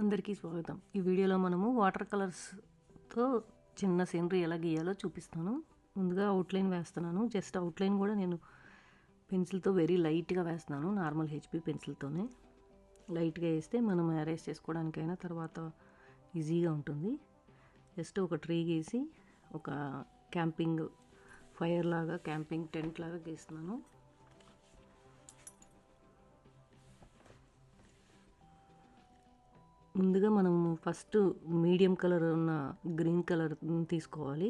అందరికీ స్వాగతం. ఈ వీడియోలో మనము వాటర్ కలర్స్తో చిన్న సీనరీ ఎలా గీయాలో చూపిస్తాను. ముందుగా అవుట్లైన్ వేస్తున్నాను. జస్ట్ అవుట్లైన్ కూడా నేను పెన్సిల్తో వెరీ లైట్గా వేస్తున్నాను నార్మల్ హెచ్పి పెన్సిల్తోనే లైట్గా వేస్తే మనం అరేంజ్ చేసుకోవడానికైనా తర్వాత ఈజీగా ఉంటుంది. జస్ట్ ఒక ట్రీ గీసి ఒక క్యాంపింగ్ ఫైర్ లాగా క్యాంపింగ్ టెంట్ లాగా గీస్తున్నాను. ముందుగా మనం ఫస్ట్ మీడియం కలర్ ఉన్న గ్రీన్ కలర్ తీసుకోవాలి.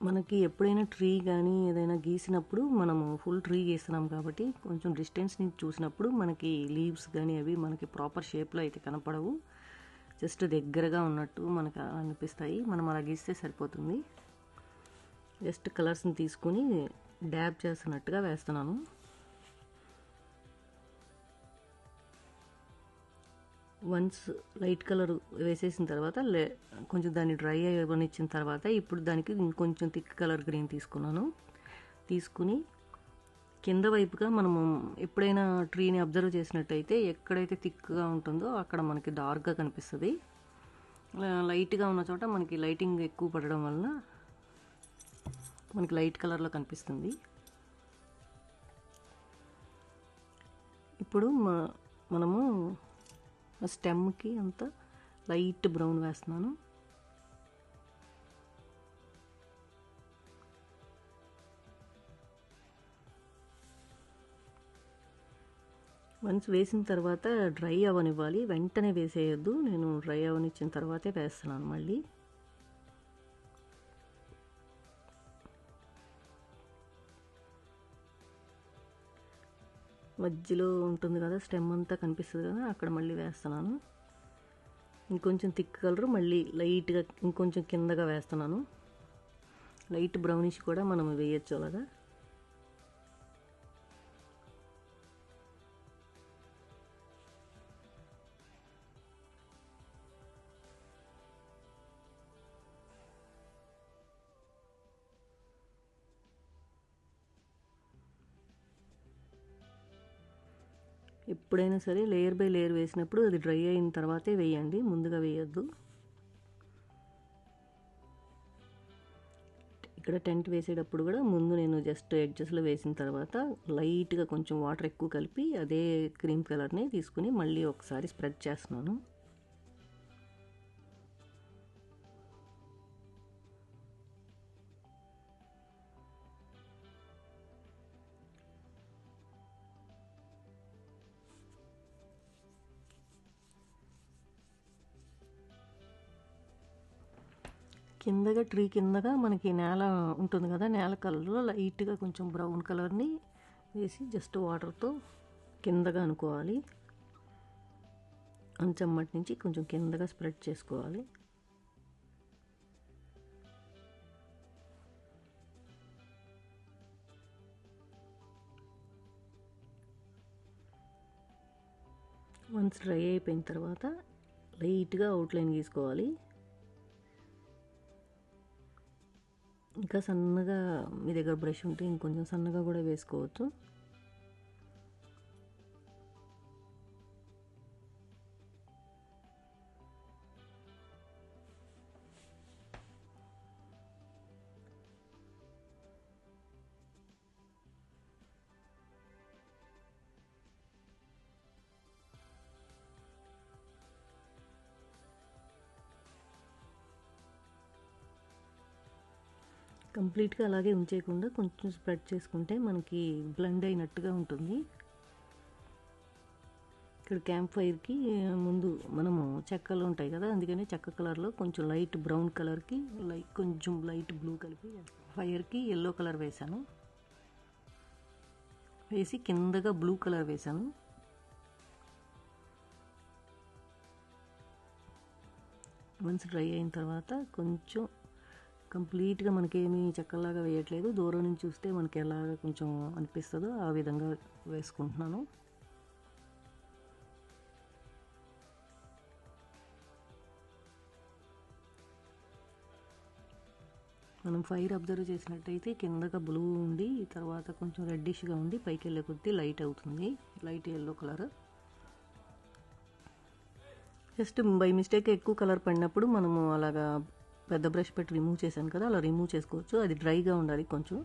మనకి ఎప్పుడైనా ట్రీ కానీ ఏదైనా గీసినప్పుడు మనము ఫుల్ ట్రీ గీస్తున్నాం కాబట్టి కొంచెం డిస్టెన్స్ని చూసినప్పుడు మనకి లీవ్స్ కానీ అవి మనకి ప్రాపర్ షేప్లో అయితే కనపడవు. జస్ట్ దగ్గరగా ఉన్నట్టు మనకు అనిపిస్తాయి. మనం అలా గీస్తే సరిపోతుంది. జస్ట్ కలర్స్ని తీసుకొని డ్యాబ్ చేస్తున్నట్టుగా వేస్తున్నాను. వన్స్ లైట్ కలర్ వేసేసిన తర్వాత లే కొంచెం దాన్ని డ్రై అయ్యనిచ్చిన తర్వాత ఇప్పుడు దానికి ఇంకొంచెం థిక్ కలర్ గ్రీన్ తీసుకున్నాను. తీసుకుని కింద వైపుగా మనము ఎప్పుడైనా ట్రీని అబ్జర్వ్ చేసినట్టయితే ఎక్కడైతే థిక్గా ఉంటుందో అక్కడ మనకి డార్క్గా కనిపిస్తుంది. లైట్గా ఉన్న చోట మనకి లైటింగ్ ఎక్కువ పడడం వలన మనకి లైట్ కలర్లో కనిపిస్తుంది. ఇప్పుడు మనము స్టెమ్కి అంత లైట్ బ్రౌన్ వేస్తున్నాను. వన్స్ వేసిన తర్వాత డ్రై అవనివ్వాలి. వెంటనే వేసేయద్దు. నేను డ్రై అవనిచ్చిన తర్వాతే వేస్తున్నాను మళ్ళీ. మధ్యలో ఉంటుంది కదా స్టెమ్ అంతా కనిపిస్తుంది కదా అక్కడ మళ్ళీ వేస్తున్నాను. ఇంకొంచెం థిక్ కలర్ మళ్ళీ లైట్గా ఇంకొంచెం కిందగా వేస్తున్నాను. లైట్ బ్రౌనిష్ కూడా మనం వేయచ్చు అలాగా. ఎప్పుడైనా సరే లేయర్ బై లేయర్ వేసినప్పుడు అది డ్రై అయిన తర్వాతే వేయండి ముందుగా వేయద్దు. ఇక్కడ టెంట్ వేసేటప్పుడు కూడా ముందు నేను జస్ట్ ఎడ్జస్ట్లో వేసిన తర్వాత లైట్గా కొంచెం వాటర్ ఎక్కువ కలిపి అదే క్రీమ్ కలర్ని తీసుకుని మళ్ళీ ఒకసారి స్ప్రెడ్ చేస్తున్నాను. కిందగా ట్రీ కిందగా మనకి నేల ఉంటుంది కదా నేల కలర్లో లైట్గా కొంచెం బ్రౌన్ కలర్ని వేసి జస్ట్ వాటర్తో కిందగా అనుకోవాలి. అంచమ్మటి నుంచి కొంచెం కిందగా స్ప్రెడ్ చేసుకోవాలి. వన్స్ డ్రై అయిపోయిన తర్వాత లైట్గా అవుట్లైన్ గీసుకోవాలి. ఇంకా సన్నగా మీ దగ్గర బ్రష్ ఉంటే ఇంకొంచెం సన్నగా కూడా వేసుకోవచ్చు. కంప్లీట్గా అలాగే ఉంచేయకుండా కొంచెం స్ప్రెడ్ చేసుకుంటే మనకి బ్లెండ్ అయినట్టుగా ఉంటుంది. ఇక్కడ క్యాంప్ ఫైర్కి ముందు మనము చెక్కలు ఉంటాయి కదా అందుకని చెక్క కలర్లో కొంచెం లైట్ బ్రౌన్ కలర్కి లైట్ కొంచెం లైట్ బ్లూ కలిపి ఫైర్కి ఎల్లో కలర్ వేశాను. వేసి కిందగా బ్లూ కలర్ వేశాను. వన్స్ డ్రై అయిన తర్వాత కొంచెం కంప్లీట్గా మనకేమీ చెక్కలాగా వేయట్లేదు. దూరం నుంచి చూస్తే మనకి ఎలాగ కొంచెం అనిపిస్తుందో ఆ విధంగా వేసుకుంటున్నాను. మనం ఫైర్ అబ్జర్వ్ చేసినట్టయితే కిందగా బ్లూ ఉండి తర్వాత కొంచెం రెడ్డిష్గా ఉండి పైకి వెళ్ళే కొద్దీ లైట్ అవుతుంది. Light yellow colour. Just by mistake ఎక్కువ కలర్ పడినప్పుడు మనము అలాగా పెద్ద బ్రష్ పెట్టి రిమూవ్ చేశాను కదా అలా రిమూవ్ చేసుకోవచ్చు. అది డ్రైగా ఉండాలి కొంచెం.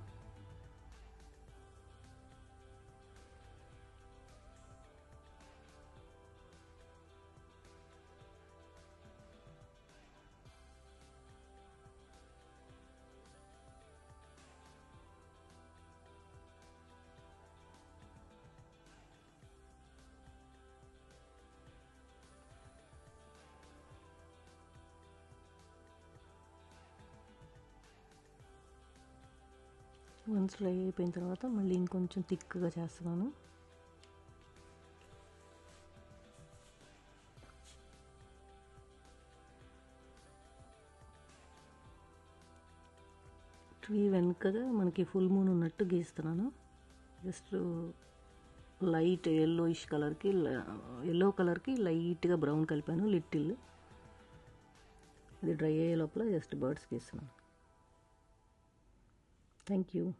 వన్స్ ఫ్రై అయిపోయిన తర్వాత మళ్ళీ ఇంకొంచెం థిక్గా చేస్తున్నాను. ట్రీ వెనుకగా మనకి ఫుల్ మూన్ ఉన్నట్టు గీస్తున్నాను. జస్ట్ లైట్ ఎల్లోయిష్ కలర్కి ఎల్లో కలర్కి లైట్గా బ్రౌన్ కలిపాను లిటిల్. ఇది డ్రై అయ్యే లోపల జస్ట్ బర్డ్స్ గీస్తున్నాను. Thank you.